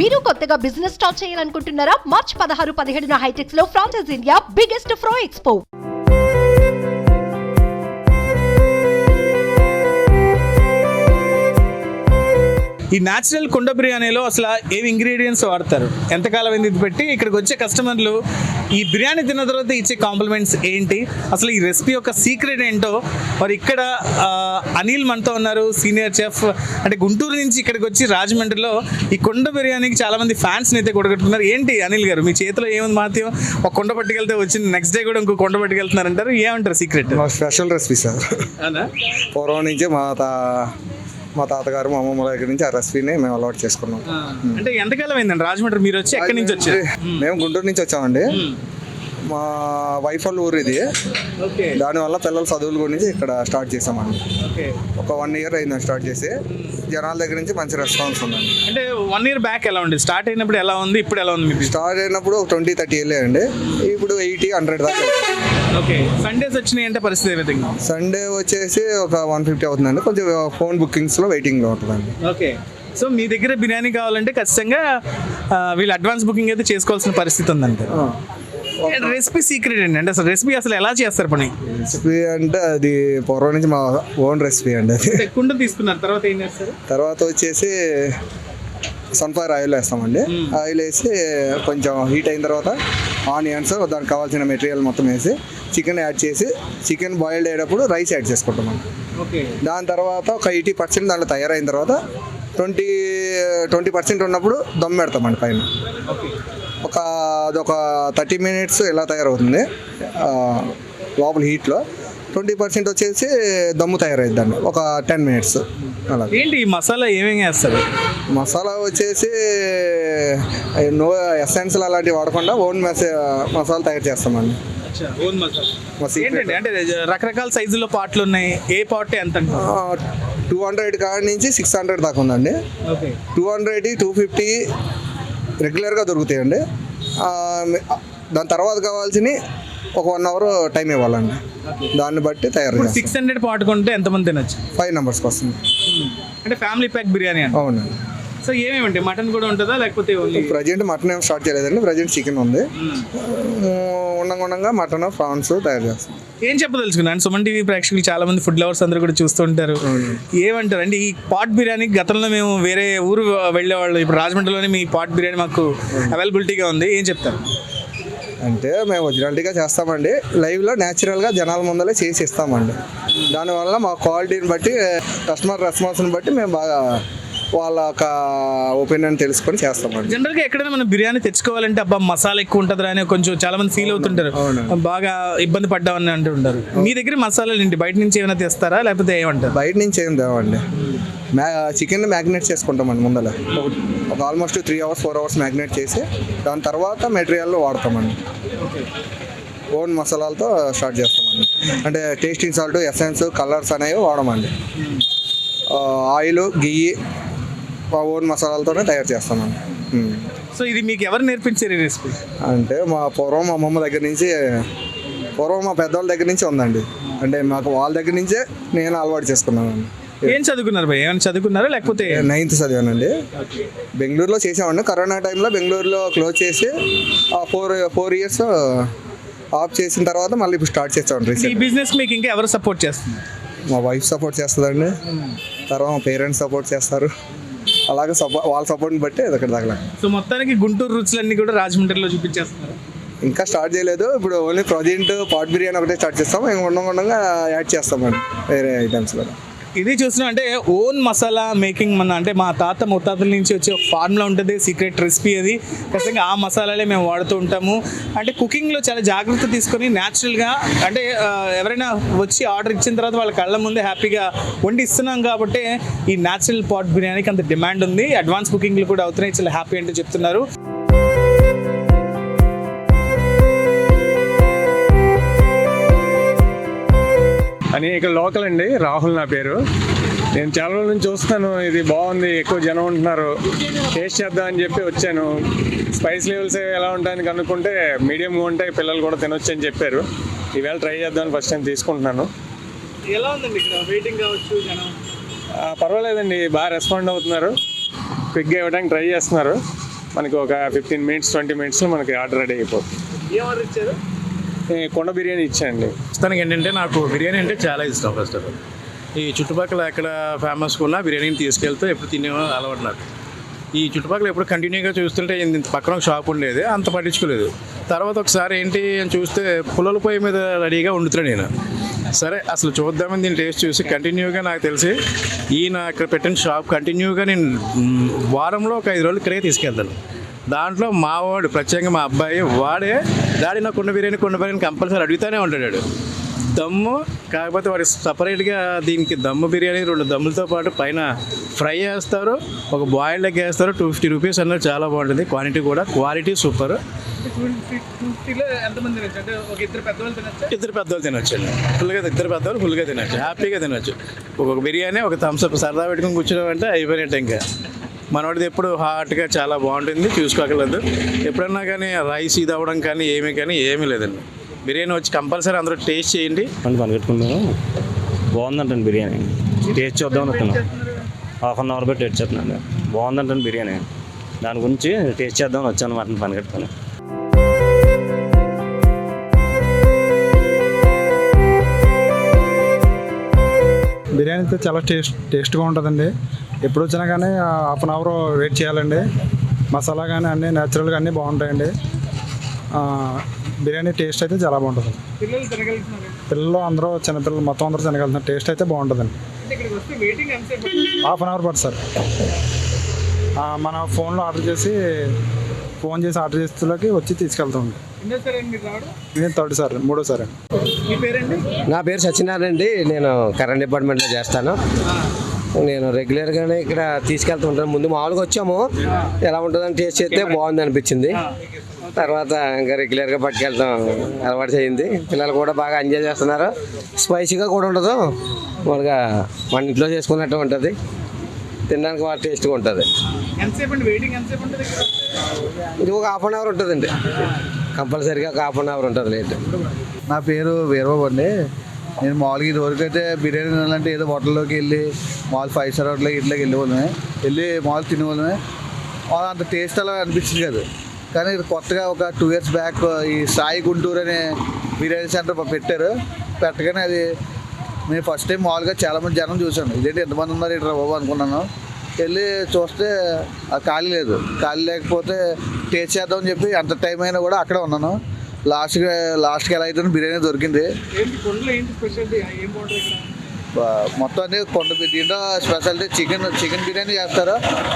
మీరు కొత్తగా business start చేయాలనుకుంటున్నారా? మార్చ్ పదహారు పదిహేడున హైటెక్స్లో franchise India biggest pro expo ఈ న్యాచురల్ కుండ బిర్యానీలో అసలు ఏవి ఇంగ్రీడియంట్స్ వాడతారు? ఎంతకాలం అయింది ఇది పెట్టి? ఇక్కడికి వచ్చే కస్టమర్లు ఈ బిర్యానీ తిన్న తర్వాత ఇచ్చే కాంప్లిమెంట్స్ ఏంటి? అసలు ఈ రెసిపీ యొక్క సీక్రెట్ ఏంటో? మరి ఇక్కడ అనిల్ మనతో ఉన్నారు సీనియర్ చెఫ్ అంటే గుంటూరు నుంచి ఇక్కడికి వచ్చి రాజమండ్రిలో ఈ కుండ బిర్యానీకి చాలా మంది ఫ్యాన్స్ అయితే కూడగట్టుకున్నారు ఏంటి అనిల్ గారు? మీ చేతిలో ఏముంది మాత్యం ఒక కొండ పట్టుకెళ్తే వచ్చి నెక్స్ట్ డే కూడా ఇంకో కొండ పట్టుకెళ్తున్నారు అంటారు ఏమంటారు సీక్రెట్ స్పెషల్ రెసిపీ సార్ పూర్వం నుంచి మా మా తాతగారు మా అమ్మమ్మ దగ్గర నుంచి ఆ రెసిపీని మేము అలవాటు చేసుకున్నాం. అంటే ఎంతకాలం అయిందండి రాజమండ్రి మీరు వచ్చి ఎక్కడి నుంచి వచ్చారు? మేము గుంటూరు నుంచి వచ్చామండి. మా వైఫ్ వాళ్ళ ఊరు ఇది. దానివల్ల పిల్లల చదువుల గురించి ఇక్కడ స్టార్ట్ చేసామండి. ఓకే. ఒక వన్ ఇయర్ అయింది స్టార్ట్ చేసి. జనాల దగ్గర నుంచి మంచి రెస్పాన్స్ ఉందండి. అంటే వన్ ఇయర్ బ్యాక్ ఎలా ఉంది? స్టార్ట్ అయినప్పుడు ఎలా ఉంది? ఇప్పుడు ఎలా ఉంది స్టార్ట్ అయినప్పుడు ట్వంటీ థర్టీ వెళ్ళే అండి. ఇప్పుడు ఎయిటీ హండ్రెడ్ దాకా ఓకే సండేస్ వచ్చినాయి అంటే పరిస్థితి ఏ విధంగా సండే వచ్చేసి ఒక వన్ ఫిఫ్టీ అవుతుందండి. కొంచెం ఫోన్ బుకింగ్స్లో వెయిటింగ్లో ఉంటుందండి. ఓకే సో మీ దగ్గర బిర్యానీ కావాలంటే ఖచ్చితంగా వీళ్ళు అడ్వాన్స్ బుకింగ్ అయితే చేసుకోవాల్సిన పరిస్థితి ఉందంట రెసిపీ సీక్రెట్ అండి. అంటే అసలు రెసిపీ అసలు ఎలా చేస్తారు పని? రెసిపీ అంటే అది పూర్వం నుంచి మా ఓన్ రెసిపీ అండి అది. కుండ తీసుకున్నారు తర్వాత ఏం చేస్తారు? తర్వాత వచ్చేసి సన్ఫ్లవర్ ఆయిల్ వేస్తామండి. ఆయిల్ వేసి కొంచెం హీట్ అయిన తర్వాత ఆనియన్స్ దానికి కావాల్సిన మెటీరియల్ మొత్తం వేసి చికెన్ యాడ్ చేసి చికెన్ బాయిల్డ్ అయ్యేటప్పుడు రైస్ యాడ్ చేసుకుంటామండి. ఓకే. దాని తర్వాత ఒక ఎయిటీ పర్సెంట్ దాంట్లో తయారైన తర్వాత ట్వంటీ ట్వంటీ పర్సెంట్ ఉన్నప్పుడు దమ్ పెడతామండి పైన. ఒక అదొక థర్టీ మినిట్స్ ఎలా తయారవుతుంది? లోపల హీట్లో ట్వంటీ పర్సెంట్ వచ్చేసి దమ్ము తయారైద్దండి ఒక టెన్ మినిట్స్ అలా. ఏంటి ఈ మసాలా ఏమేమి వేస్తారు మసాలా వచ్చేసి నో ఎసెన్స్లు అలాంటివి వాడకుండా ఓన్ మెస మసాలా తయారు చేస్తామండి ఓన్ మసాలా. మా secret. ఏంటండి అంటే రకరకాల సైజుల్లో పాటలు ఉన్నాయి ఏ పాట్ ఎంత టూ హండ్రెడ్ కాడి నుంచి సిక్స్ హండ్రెడ్ దాకా ఉందండి. టూ హండ్రెడ్ టూ ఫిఫ్టీ రెగ్యులర్గా దొరుకుతాయండి. దాని తర్వాత కావాల్సినవి ఒక వన్ అవర్ టైం ఇవ్వాలండి. దాన్ని బట్టి తయారు చేస్తాం. సిక్స్ హండ్రెడ్ పాట్ కొంటే ఎంతమంది తినొచ్చు? ఫైవ్ నెంబర్స్కి వస్తుంది అంటే ఫ్యామిలీ ప్యాక్ బిర్యానీ అండి. అవునండి. సో ఏమేమి ఉంటాయి మటన్ కూడా ఉంటుందా? లేకపోతే ఓన్లీ ప్రజెంట్ మటన్ ఏం స్టార్ట్ చేయలేదండి. ప్రజెంట్ చికెన్ ఉంది. ఉండంగా ఉండంగా మటన్ ప్రాన్స్ తయారు చేస్తాం. ఏం చెప్పదలుచుకున్నాను సుమన్ టీవీ ప్రేక్షకులు చాలా మంది ఫుడ్ లవర్స్ అందరూ కూడా చూస్తూ ఉంటారు ఏమంటారు? అంటే ఈ పాట్ బిర్యానీ గతంలో మేము వేరే ఊరు వెళ్ళేవాళ్ళు. ఇప్పుడు రాజమండ్రిలోనే మీ పాట్ బిర్యానీ మాకు అవైలబిలిటీగా ఉంది. ఏం చెప్తారు? అంటే మేము ఒరిజినాలిటీగా చేస్తామండి. లైవ్లో న్యాచురల్గా జనాల ముందలే చేసి ఇస్తామండి. దానివల్ల మా క్వాలిటీని బట్టి కస్టమర్ రెస్పాన్స్ని బట్టి మేము బాగా వాళ్ళ యొక్క ఒపీనియన్ తెలుసుకొని చేస్తామండి. జనరల్గా ఎక్కడైనా మనం బిర్యానీ తెచ్చుకోవాలంటే అబ్బా మసాలా ఎక్కువ ఉంటుందా అని కొంచెం చాలా మంది ఫీల్ అవుతుంటారు. బాగా ఇబ్బంది పడ్డామని అంటుంటారు. మీ దగ్గర మసాలాలు ఏంటి? బయట నుంచి ఏమైనా తెస్తారా? లేకపోతే ఏమంటారు? బయట నుంచి ఏం తేవండి. మ్యా చికెన్ మ్యాగ్నేట్ చేసుకుంటామండి ముందర ఒక- almost three hours four hours marinate చేసి దాని తర్వాత మెటీరియల్ వాడతామండి ఓన్ మసాలాలతో స్టార్ట్ చేస్తామండి అంటే టేస్టింగ్ సాల్ట్ ఎసెన్స్ కలర్స్ అనేవి వాడమండి ఆయిల్ గియ్యి ఓన్ మసాలాలతోనే తయారు చేస్తామండి. సో ఇది మీకు ఎవరు నేర్పించారు ఈ రెసిపీ అంటే మా పూర్వం మా అమ్మమ్మ దగ్గర నుంచి పూర్వం మా పెద్దవాళ్ళ దగ్గర నుంచి ఉందండి. అంటే మాకు వాళ్ళ దగ్గర నుంచే నేను అలవాటు చేసుకున్నానండి. ఏం చదువుకున్నారు భయ్ ఏమైనా చదువుకున్నారా లేకపోతే? నైన్త్ చదివానండి. బెంగళూరులో చేసామండి కరోనా టైంలో బెంగళూరులో క్లోజ్ చేసి ఫోర్ ఫోర్ ఇయర్స్ ఆఫ్ చేసిన తర్వాత మళ్ళీ ఇప్పుడు స్టార్ట్ చేసామండి ఈ బిజినెస్ మీకు ఇంకా ఎవరు సపోర్ట్ చేస్తున్నారు మా వైఫ్ సపోర్ట్ చేస్తుందండి. తర్వాత మా పేరెంట్స్ సపోర్ట్ చేస్తారు. అలాగే సపో వాళ్ళ సపోర్ట్ని బట్టి అది అక్కడ తగల. సో మొత్తానికి గుంటూరు రుచులన్నీ కూడా రాజమండ్రిలో చూపించేస్తున్నారు. ఇంకా స్టార్ట్ చేయలేదు. ఇప్పుడు ఓన్లీ ప్రజెంట్ పాట్ బిర్యానీ ఒకటే స్టార్ట్ చేస్తాం. ఇంకా ఉండగా ఉండగా యాడ్ చేస్తామండి వేరే ఐటమ్స్ కూడా. ఇది చూసిన అంటే ఓన్ మసాలా మేకింగ్ మన అంటే మా తాత ముత్తాతల నుంచి వచ్చే ఒక ఫార్ములా ఉంటుంది సీక్రెట్ రెసిపీ అది. ఖచ్చితంగా ఆ మసాలాలే మేము వాడుతూ ఉంటాము. అంటే కుకింగ్లో చాలా జాగ్రత్త తీసుకొని న్యాచురల్గా అంటే ఎవరైనా వచ్చి ఆర్డర్ ఇచ్చిన తర్వాత వాళ్ళ కళ్ళ ముందే హ్యాపీగా వండి ఇస్తున్నాం కాబట్టి ఈ న్యాచురల్ పాట్ బిర్యానీకి అంత డిమాండ్ ఉంది. అడ్వాన్స్ కుకింగ్లు కూడా అవుతున్నాయి చాలా హ్యాపీ అంటూ చెప్తున్నారు. అని ఇక్కడ లోకల్ అండి. రాహుల్ నా పేరు. నేను చాలా రోజుల నుంచి చూస్తాను ఇది బాగుంది. ఎక్కువ జనం ఉంటున్నారు. టేస్ట్ చేద్దాం అని చెప్పి వచ్చాను. స్పైస్ లెవెల్స్ ఎలా ఉంటాయని కనుక్కుంటే మీడియంగా ఉంటాయి పిల్లలు కూడా తినొచ్చు అని చెప్పారు. ఈవేళ ట్రై చేద్దామని ఫస్ట్ టైం తీసుకుంటున్నాను. ఎలా ఉందండి ఇక్కడ? వెయిటింగ్ కావచ్చు జనం? పర్వాలేదండి. బాగా రెస్పాండ్ అవుతున్నారు. క్విక్గా ఇవ్వడానికి ట్రై చేస్తున్నారు. మనకి ఒక ఫిఫ్టీన్ మినిట్స్ ట్వంటీ మినిట్స్లో మనకి ఆర్డర్ రెడీ అయిపోతుంది. ఏం ఆర్డర్ ఇచ్చారు? కొండ బిర్యానీ ఇచ్చాయండి ప్రస్తుతానికి ఏంటంటే నాకు బిర్యానీ అంటే చాలా ఇష్టం ఫస్ట్ ఆఫ్ ఆల్ ఈ చుట్టుపక్కల ఎక్కడ ఫేమస్ ఉన్న బిర్యానీని తీసుకెళ్తే ఎప్పుడు తినే అలవాటు నాకు. ఈ చుట్టుపక్కల ఎప్పుడు కంటిన్యూగా చూస్తుంటే ఇంత పక్కన ఒక షాప్ ఉండేది అంత పట్టించుకోలేదు. తర్వాత ఒకసారి ఏంటి అని చూస్తే పుల్లల పొయ్యి మీద రెడీగా వండుతున్నాను నేను. సరే అసలు చూద్దామని దీని టేస్ట్ చూసి కంటిన్యూగా నాకు తెలిసి ఈయన ఇక్కడ పెట్టిన షాప్ కంటిన్యూగా నేను వారంలో ఒక ఐదు రోజులు ఇక్కడే తీసుకెళ్తాను. దాంట్లో మా వాడు ప్రత్యేకంగా మా అబ్బాయి వాడే డాడీ నా కుండ బిర్యానీ కుండ బిర్యానీ కంపల్సరీ అడుగుతూనే ఉంటాడు. దమ్ము కాకపోతే వాడు సపరేట్గా దీనికి దమ్ము బిర్యానీ రెండు దమ్ములతో పాటు పైన ఫ్రై చేస్తారు ఒక బాయిల్డ్ ఎగ్ వేస్తారు టూ ఫిఫ్టీ రూపీస్ అన్నది చాలా బాగుంటుంది. క్వాలిటీ కూడా క్వాలిటీ సూపర్. ఒక ఇద్దరు పెద్దవాళ్ళు తినచ్చా? అండి. ఫుల్గా ఇద్దరు పెద్దవాళ్ళు ఫుల్గా తినొచ్చు. హ్యాపీగా తినొచ్చు. ఒక్కొక్క బిర్యానీ ఒక థమ్స్ అప్ సరదా పెట్టుకుని కూర్చోడం అయిపోయినట్టు ఇంకా. మనోడిది ఎప్పుడు హాట్గా చాలా బాగుంటుంది చూసుకోగలదు. ఎప్పుడన్నా కానీ రైస్ ఇది అవ్వడం కానీ ఏమీ కానీ ఏమీ లేదండి. బిర్యానీ వచ్చి కంపల్సరీ అందరూ టేస్ట్ చేయండి. అని పనిపెట్టుకున్నాను బాగుందంటండి బిర్యానీ. టేస్ట్ చూద్దాం అనుకున్నాను హాఫ్ అన్ అవర్ బట్టి టేస్ట్ చేస్తున్నాను. బాగుందంటండి బిర్యానీ. దాని గురించి టేస్ట్ చేద్దామని వచ్చాను మటన్ పని కట్టుకొని బిర్యానీ అయితే చాలా టేస్ట్ టేస్ట్గా ఉంటుందండి. ఎప్పుడు వచ్చినా కానీ హాఫ్ అన్ అవర్ వెయిట్ చేయాలండి. మసాలా కానీ అన్నీ న్యాచురల్గా అన్నీ బాగుంటాయండి. ఆ, బిర్యానీ టేస్ట్ అయితే చాలా బాగుంటుంది పిల్లలు అందరూ చిన్నపిల్లలు మొత్తం అందరూ తినగలుగుతున్నారు. టేస్ట్ అయితే బాగుంటుందండి. అంటే ఇక్కడికి వస్తే వెయిటింగ్ ఎంతసేపు హాఫ్ అన్ అవర్ పడుతుంది సార్. ఆ, మన ఫోన్లో ఆర్డర్ చేసి ఫోన్ చేసి ఆర్డర్ చేసేలోకి వచ్చి రావడం? నేను థర్డ్ సార్ మూడో సార్ అండి. మీ పేరండి? నా పేరు సత్యనారాయణ అండి. నేను కరెంట్ డిపార్ట్మెంట్లో చేస్తాను. నేను రెగ్యులర్గానే ఇక్కడ తీసుకెళ్తుంటాను ముందు మామూలుగా వచ్చాము. ఎలా ఉంటుందని టేస్ట్ చేస్తే బాగుంది అనిపించింది. తర్వాత ఇంకా రెగ్యులర్గా పట్టుకెళ్తాం. అలవాటు చేయింది పిల్లలు కూడా బాగా ఎంజాయ్ చేస్తున్నారు. స్పైసీగా కూడా ఉండదు. మామూలుగా మన ఇంట్లో చేసుకున్నట్టు ఉంటుంది. తినడానికి బాగా టేస్ట్గా ఉంటుంది? ఇది ఒక హాఫ్ అన్ అవర్ ఉంటుందండి. కంపల్సరీగా ఒక హాఫ్ అన్ అవర్ ఉంటుంది లేట్ నా పేరు వీరబాబు అండి. నేను మామూలుగా ఇది అయితే బిర్యానీ తినాలంటే ఏదో హోటల్లోకి వెళ్ళి మామూలు ఫైవ్ స్టార్ హోటల్కి ఇట్లకి వెళ్ళేవాళ్ళమే. వెళ్ళి మామూలు తినేవాళ్ళమే. అంత టేస్ట్ అలా అనిపించింది కాదు. కానీ ఇది కొత్తగా ఒక టూ ఇయర్స్ బ్యాక్ ఈ సాయి గుంటూరు అనే బిర్యానీ సెంటర్ పెట్టారు. పెట్టగానే అది నేను ఫస్ట్ టైం మామూలుగా చాలామంది జనం చూశాను. ఇదేంటి ఎంతమంది ఉన్నారు ఇట్లా బాబు అనుకున్నాను. వెళ్ళి చూస్తే అది ఖాళీ లేదు. ఖాళీ లేకపోతే టేస్ట్ చేద్దామని చెప్పి అంత టైం అయినా కూడా అక్కడే ఉన్నాను. లాస్ట్కి లాస్ట్కి ఎలా అయితే బిర్యానీ దొరికింది. మొత్తం అన్ని కొండ దీంట్లో స్పెషాలిటీ చికెన్ చికెన్ బిర్యానీ చేస్తారు?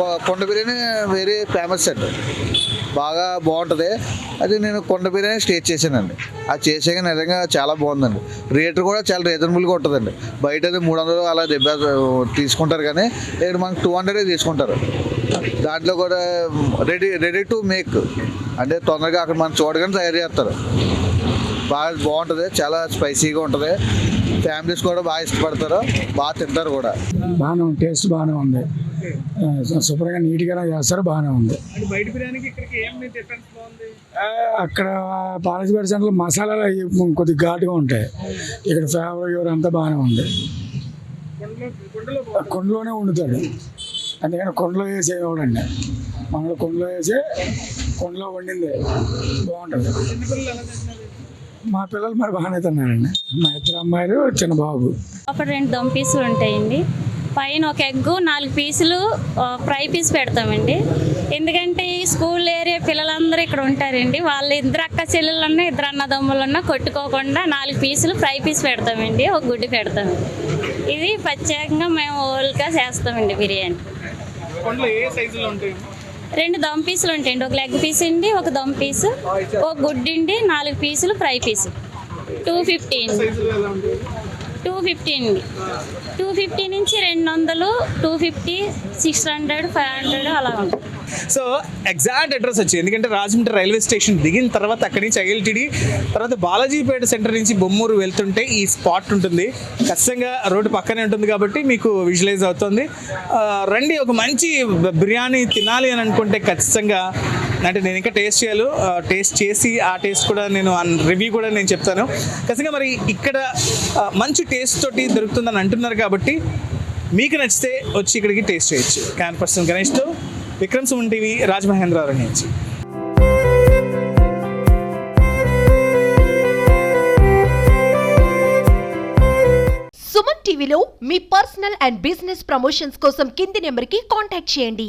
కొ- కొండ బిర్యానీ వెరీ ఫేమస్ అండి. బాగా బాగుంటుంది. అది నేను కొండ బిర్యానీ స్టేట్ చేశానండి. అది చేసాక నిజంగా చాలా బాగుందండి. రేటు కూడా చాలా రీజనబుల్గా ఉంటుందండి. బయట అది మూడు వందలు అలా దెబ్బ తీసుకుంటారు కానీ ఇక్కడ మనకు టూ హండ్రెడే తీసుకుంటారు. దాంట్లో కూడా రెడీ రెడీ టు మేక్. అంటే తొందరగా అక్కడ మనం చూడగానే తయారు చేస్తారు. బాగా బాగుంటుంది చాలా స్పైసీగా ఉంటుంది. ఫ్యామిలీస్ కూడా బాగా ఇష్టపడతారు బాగా తింటారు కూడా. బాగానే ఉంది టేస్ట్ బాగానే ఉంది. ఆ, శుభ్రంగా నీట్గానే చేస్తారు బాగానే ఉంది. అక్కడ పాలసీపేట సెంటర్లో మసాలాలు అవి కొద్దిగా ఘాటుగా ఉంటాయి. ఇక్కడ ఫేవర్ గివర్ అంతా బాగానే ఉంది. కొండలోనే వండుతాడు. అందుకని కొండలో వేసి ఇవ్వడండి మనలో కొండలో వేసి కొండలో వండింది బాగుంటుంది. మా పిల్లలు మరి బాగానే తిన్నారండి. మా ఇద్దరు అమ్మాయిలు చిన్న బాబు. ఒక రెండు దమ్ పీసులు ఉంటాయండి. పైన ఒక ఎగ్గు నాలుగు పీసులు ఫ్రై పీస్ పెడతామండి. ఎందుకంటే ఈ స్కూల్ ఏరియా పిల్లలందరూ ఇక్కడ ఉంటారండి. వాళ్ళ ఇద్దరు అక్క చెల్లెలన్నా ఇద్దరు అన్నదమ్ములన్నా కొట్టుకోకుండా నాలుగు పీసులు ఫ్రై పీస్ పెడతామండి. ఒక గుడ్డి పెడతాం ఇది ప్రత్యేకంగా మేము ఓల్గా చేస్తామండి బిర్యానీ. కొండలో ఏ సైజులో ఉంటాయి రెండు దమ్ పీసులు ఉంటాయండి. ఒక లెగ్ పీస్ అండి ఒక దమ్ పీసు ఒక గుడ్డి అండి నాలుగు పీసులు ఫ్రై పీసు. టూ ఫిఫ్టీ అండి. టూ ఫిఫ్టీ అండి. టూ ఫిఫ్టీ నుంచి రెండు వందలు two fifty six hundred five hundred అలా ఉంటుంది. సో ఎగ్జాక్ట్ అడ్రస్ వచ్చి ఎందుకంటే రాజమండ్రి రైల్వే స్టేషన్ దిగిన తర్వాత అక్కడి నుంచి ఐఎల్టీడీ తర్వాత బాలాజీపేట సెంటర్ నుంచి బొమ్మూరు వెళ్తుంటే ఈ స్పాట్ ఉంటుంది. ఖచ్చితంగా రోడ్డు పక్కనే ఉంటుంది కాబట్టి మీకు విజువలైజ్ అవుతుంది. రండి ఒక మంచి బిర్యానీ తినాలి అని అనుకుంటే ఖచ్చితంగా అంటే నేను ఇంకా టేస్ట్ చేయాలి టేస్ట్ చేసి ఆ టేస్ట్ కూడా నేను రివ్యూ కూడా నేను చెప్తాను. ఖచ్చితంగా మరి ఇక్కడ మంచి టేస్ట్ తోటి దొరుకుతుందని అంటున్నారు కాబట్టి మీకు నచ్చితే వచ్చి ఇక్కడికి టేస్ట్ చేయొచ్చు. క్యాన్ పర్సన్ గణేష్తో విక్రమ్ సుమన్ టీవీ రాజమహేంద్రవరం నుంచి సుమన్ టీవీలో మీ పర్సనల్ అండ్ బిజినెస్ ప్రమోషన్స్ కోసం కింది నెంబర్కి కాంటాక్ట్ చేయండి.